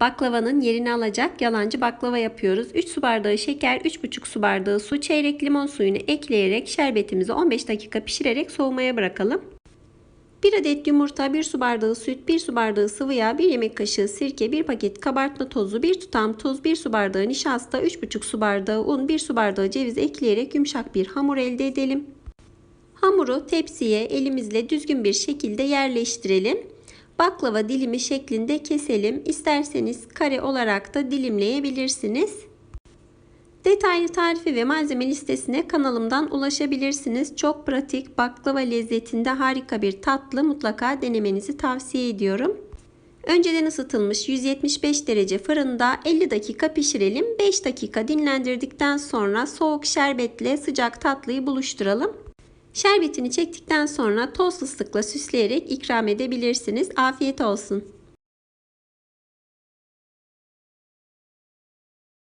Baklavanın yerini alacak yalancı baklava yapıyoruz. 3 su bardağı şeker, 3,5 su bardağı su, çeyrek limon suyunu ekleyerek şerbetimizi 15 dakika pişirerek soğumaya bırakalım. 1 adet yumurta, 1 su bardağı süt, 1 su bardağı sıvı yağ, 1 yemek kaşığı sirke, 1 paket kabartma tozu, 1 tutam tuz, 1 su bardağı nişasta, 3,5 su bardağı un, 1 su bardağı ceviz ekleyerek yumuşak bir hamur elde edelim. Hamuru tepsiye elimizle düzgün bir şekilde yerleştirelim. Baklava dilimi şeklinde keselim. İsterseniz kare olarak da dilimleyebilirsiniz. Detaylı tarifi ve malzeme listesine kanalımdan ulaşabilirsiniz. Çok pratik, baklava lezzetinde harika bir tatlı mutlaka denemenizi tavsiye ediyorum. Önceden ısıtılmış 175 derece fırında 50 dakika pişirelim. 5 dakika dinlendirdikten sonra soğuk şerbetle sıcak tatlıyı buluşturalım. Şerbetini çektikten sonra toz fıstıkla süsleyerek ikram edebilirsiniz. Afiyet olsun.